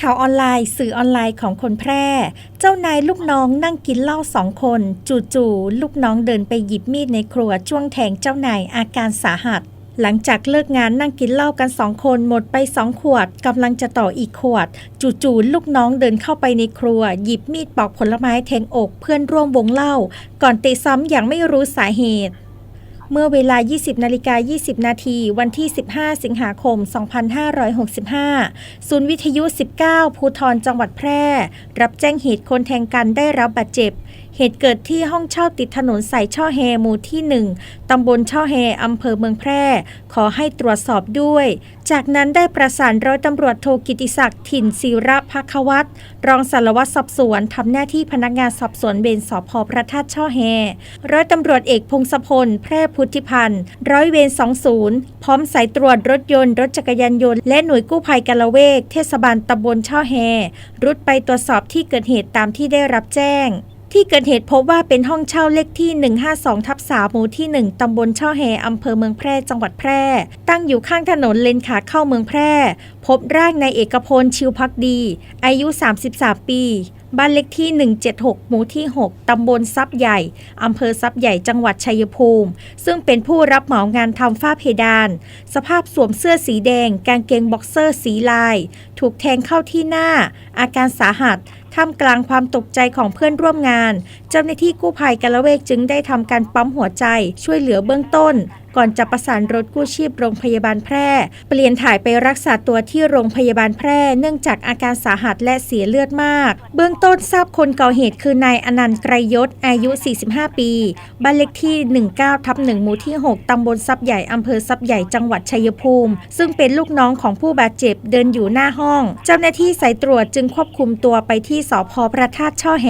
ข่าวออนไลน์ สื่อออนไลน์ของคนแพร่ เจ้านายลูกน้องนั่งกินเหล้าสองคน จู่ๆลูกน้องเดินไปหยิบมีดในครัวจ้วงแทงเจ้านายอาการสาหัส หลังจากเลิกงานนั่งกินเหล้ากันสองคนหมดไปสองขวดกำลังจะต่ออีกขวด จู่ๆลูกน้องเดินเข้าไปในครัว หยิบมีดปอกผลไม้แทงอกเพื่อนร่วมวงเหล้าก่อนเตะซ้ำอย่างไม่รู้สาเหตุ เมื่อเวลา 20นาฬิกา20 นาที วันที่ 15 สิงหาคม 2565 ศูนย์วิทยุ 19 ภูทรจังหวัดแพร่ รับแจ้งเหตุคนแทงกันได้รับบาดเจ็บ เหตุเกิดที่ห้องเช่าติดถนนสายช่อแฮหมู่ที่ 1 ตำบลช่อแฮอำเภอเมืองแพร่ ขอให้ตรวจสอบด้วย จากนั้นได้ประสานร้อยตำรวจโทกิติศักดิ์ถิ่นศิระพักวัตรรองสารวัตรสอบสวนทำหน้าที่พนักงานสอบสวนเบนสพพระธาตุช่อแฮร้อยตำรวจเอกพงศพล แพร่พุทธิพันธ์ ร้อยเวร20 พร้อมสายตรวจรถยนต์รถจักรยานยนต์และหน่วยกู้ภัยกาละเวก เทศบาลตำบลช่อแฮรุดไปตรวจสอบที่เกิดเหตุตามที่ได้รับแจ้ง ที่เกิดเหตุพบว่าเป็นห้องเช่าเลขที่ 152ทับ3หมู่ที่ 1 ตำบลช่อแฮอำเภอเมืองแพร่ จังหวัดแพร่ ตั้งอยู่ข้างถนนเลนขาเข้าเมืองแพร่ พบร่างนายเอกพลชิวพักดี อายุ 33 ปี บ้านเลขที่ 176 หมู่ที่ 6 ตำบลซับใหญ่ อำเภอซับใหญ่ จังหวัดชัยภูมิ ซึ่งเป็นผู้รับเหมางานทำฝ้าเพดาน สภาพสวมเสื้อสีแดง กางเกงบ็อกเซอร์สีลาย ถูกแทงเข้าที่หน้า อาการสาหัส ท่ามกลางความตกใจของเพื่อนร่วมงาน เจ้าหน้าที่กู้ภัยกาละเวกจึงได้ทำการปั๊มหัวใจ ช่วยเหลือเบื้องต้น ก่อนจะประสานรถกู้ชีพโรงพยาบาลแพร่ เปลี่ยนถ่ายไปรักษาตัวที่โรงพยาบาลแพร่ เนื่องจากอาการสาหัสและเสียเลือดมาก เบื้องต้นทราบคนก่อเหตุคือนายอนันต์ไกรยศอายุ 45 ปี บ้านเลขที่ 19ทับ1หมู่ที่ 6 ตำบลซับใหญ่ อำเภอซับใหญ่ จังหวัดชัยภูมิ ซึ่งเป็นลูกน้องของผู้บาดเจ็บเดินอยู่หน้าห้อง เจ้าหน้าที่สายตรวจจึงควบคุมตัวไปที่สพพระธาตุช่อแฮ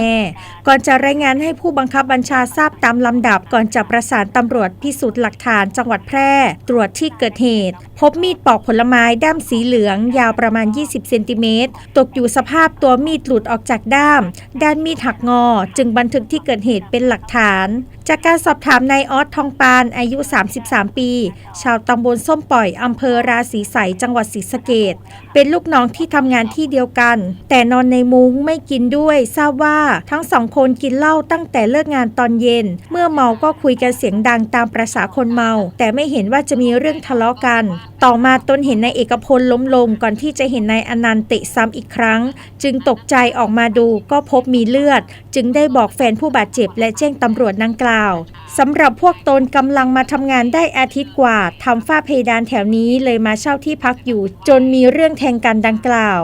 ก่อนจะรายงานให้ผู้บังคับบัญชาทราบตามลำดับก่อนจะประสานตำรวจพิสูจน์หลักฐานจังหวัดแพร่ ตรวจที่เกิดเหตุ พบมีดปอกผลไม้ด้ามสีเหลือง ยาวประมาณ 20 เซนติเมตร ตกอยู่สภาพตัวมีดหลุดออกจากด้าม ด้านมีดหักงอ จึงบันทึกที่เกิดเหตุเป็นหลักฐานจากการสอบถามนายออสทองปานอายุ 33 ปี ชาวตำบลส้มปล่อยอำเภอราศีใสจังหวัดศรีสะเกดเป็นลูกน้องที่ทำงานที่เดียวกัน แต่นอนในมุ้งไม่กินด้วย ทราบว่าทั้งสองคนกินเหล้าตั้งแต่เลิกงานตอนเย็น เมื่อเมาก็คุยกันเสียงดังตามประษาคนเมา แต่ไม่เห็นว่าจะมีเรื่องทะเลาะกัน ต่อมาตนเห็นนายเอกพลล้มลงก่อนที่จะเห็นนายอนันต์เตะซ้ำอีกครั้ง จึงตกใจออกมาดูก็พบมีเลือด จึงได้บอกแฟนผู้บาดเจ็บและแจ้งตำรวจดังกล่าวสำหรับพวกตนกำลังมาทำงานได้อาทิตย์กว่าทำฝ้าเพดานแถวนี้เลยมาเช่าที่พักอยู่ จนมีเรื่องแทงกันดังกล่าว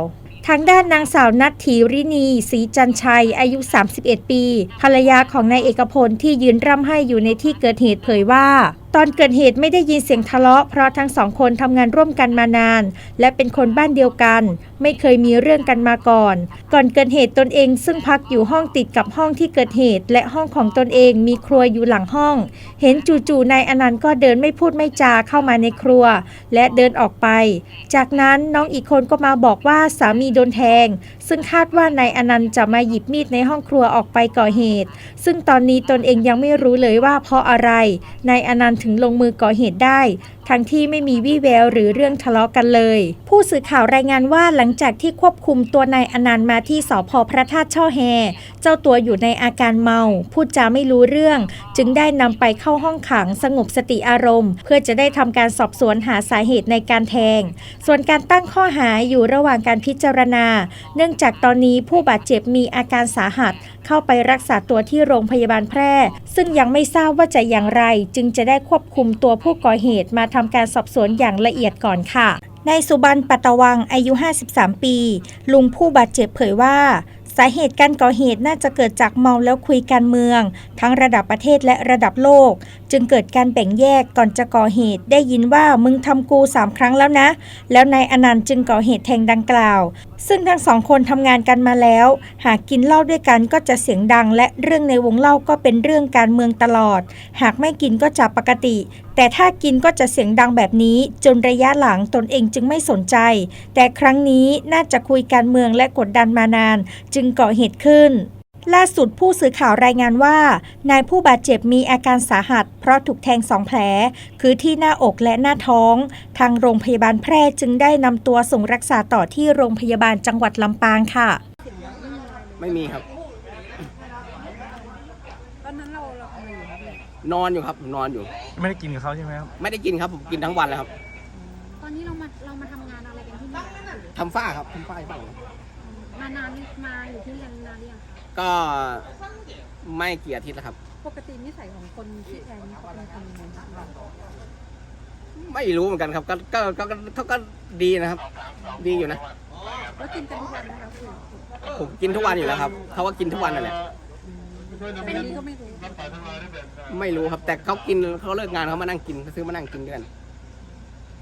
ทางด้านนางสาวนัทธีรินีศรีจันชัย อายุ 31 ปี ภรรยาของนายเอกพลที่ยืนร่ำไห้อยู่ในที่เกิดเหตุเผยว่า ตอนเกิดเหตุไม่ได้ยินเสียงทะเลาะเพราะทั้งสองคนทำงานร่วมกันมานาน และเป็นคนบ้านเดียวกัน ไม่เคยมีเรื่องกันมาก่อน ก่อนเกิดเหตุตนเองซึ่งพักอยู่ห้องติดกับห้องที่เกิดเหตุ และห้องของตนเองมีครัวอยู่หลังห้อง เห็นจู่ๆนายอนันต์ก็เดินไม่พูดไม่จาเข้ามาในครัว และเดินออกไป จากนั้นน้องอีกคนก็มาบอกว่าสามีโดนแทง ซึ่งคาดว่านายอนันต์จะมาหยิบมีดในห้องครัวออกไปก่อเหตุ ซึ่งตอนนี้ตนเองยังไม่รู้เลยว่าเพราะอะไรนายอนันต์ถึงลงมือก่อเหตุได้ ทั้งที่ไม่มีวี่แววหรือเรื่องทะเลาะกันเลย ผู้สื่อข่าวรายงานว่าหลังจากที่ควบคุมตัวนายอนันต์มาที่สพพระธาตุช่อแฮ เจ้าตัวอยู่ในอาการเมา พูดจาไม่รู้เรื่อง จึงได้นำไปเข้าห้องขังสงบสติอารมณ์ เพื่อจะได้ทำการสอบสวนหาสาเหตุในการแทง ส่วนการตั้งข้อหาอยู่ระหว่างการพิจารณา เนื่องจากตอนนี้ผู้บาดเจ็บมีอาการสาหัส เข้าไปรักษาตัวที่โรงพยาบาลแพร่ ซึ่งยังไม่ทราบว่าจะอย่างไร จึงจะได้ควบคุมตัวผู้ก่อเหตุมาทำการสอบสวนอย่างละเอียดก่อนค่ะนายสุบันปัตตวังอายุ 53 ปี ลุงผู้บาดเจ็บเผยว่า สาเหตุการก่อเหตุน่าจะเกิดจากเมาแล้วคุยการเมือง ทั้งระดับประเทศและระดับโลก จึงเกิดการแบ่งแยกก่อนจะก่อเหตุ ได้ยินว่ามึงทำกูสามครั้งแล้วนะ แล้วนายอนันต์จึงก่อเหตุแทงดังกล่าว ซึ่งทั้งสองคนทำงานกันมาแล้ว หากกินเหล้าด้วยกันก็จะเสียงดัง และเรื่องในวงเล่าก็เป็นเรื่องการเมืองตลอด หากไม่กินก็จะปกติ แต่ถ้ากินก็จะเสียงดังแบบนี้ จนระยะหลังตนเองจึงไม่สนใจ แต่ครั้งนี้น่าจะคุยการเมืองและกดดันมานาน จึงก่อเหตุขึ้น ล่าสุดผู้สื่อข่าวรายงานว่า นายผู้บาดเจ็บมีอาการสาหัส เพราะถูกแทงสองแผล คือที่หน้าอกและหน้าท้อง ทางโรงพยาบาลแพร่จึงได้นำตัวส่งรักษาต่อที่โรงพยาบาลจังหวัดลำปางค่ะ ไม่มีครับ ตอนนั้นเราเราทำอะไรอยู่ครับเนี่ยนอนอยู่ครับผมนอนอยู่ ไม่ได้กินกับเขาใช่ไหมครับ ไม่ได้กินครับผมกินทั้งวันเลยครับตอนนี้เรามาเรามาทำงานอะไรกันที่นี่อะทำฝ้าครับทำฝ้าให้บ้าง มานานมาอยู่ที่นี่นานหรือยังคะก็ไม่กี่อาทิตย์แล้วครับ ปกตินิสัยของคนที่แทงนี่เขาเป็นคนยังไงบ้างไม่รู้เหมือนกันครับ ก็ก็ก็ก็ก็ก็ดีนะครับ ดีอยู่นะ แล้วกินกันทุกวันไหมคะคือผมกินทุกวันอยู่แล้วครับเขาว่ากินทุกวันนั่นแหละเป็นนี้ก็ไม่รู้ไม่รู้ครับ แต่เขากินเขาเลิกงานเขามานั่งกินเขาซื้อมานั่งกินด้วยกัน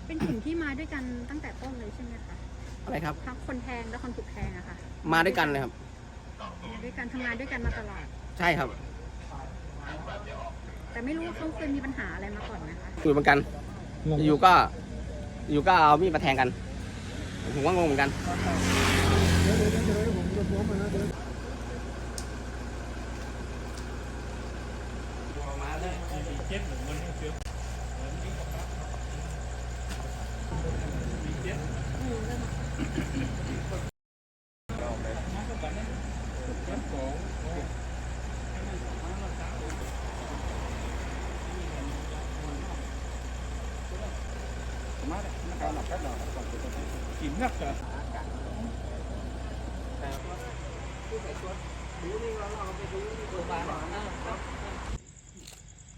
เป็นกลุ่มที่มาด้วยกันตั้งแต่ต้นเลยใช่ไหมคะอะไรครับ ทั้งคนแทงและคนถูกแทงอะค่ะ มาด้วยกันเลยครับ มาด้วยกันทำงานด้วยกันมาตลอด ใช่ครับแต่ไม่รู้ว่าเขาเคยมีปัญหาอะไรมาก่อนไหมคะอยู่เหมือนกันอยู่ก็ อยู่ก็เอามีดมาแทงกันผมว่างงเหมือนกันเ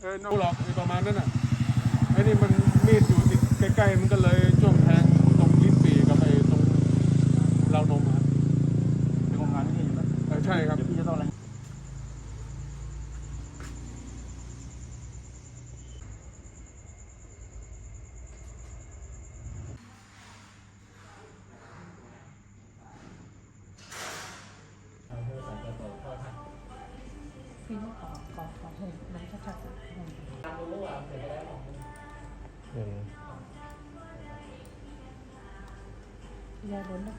เออน้องหลอกประมาณนั้นอะไอ้นี่มันมีดอยู่ติดใกล้ๆมันก็เลย Ừ. Iya, benar.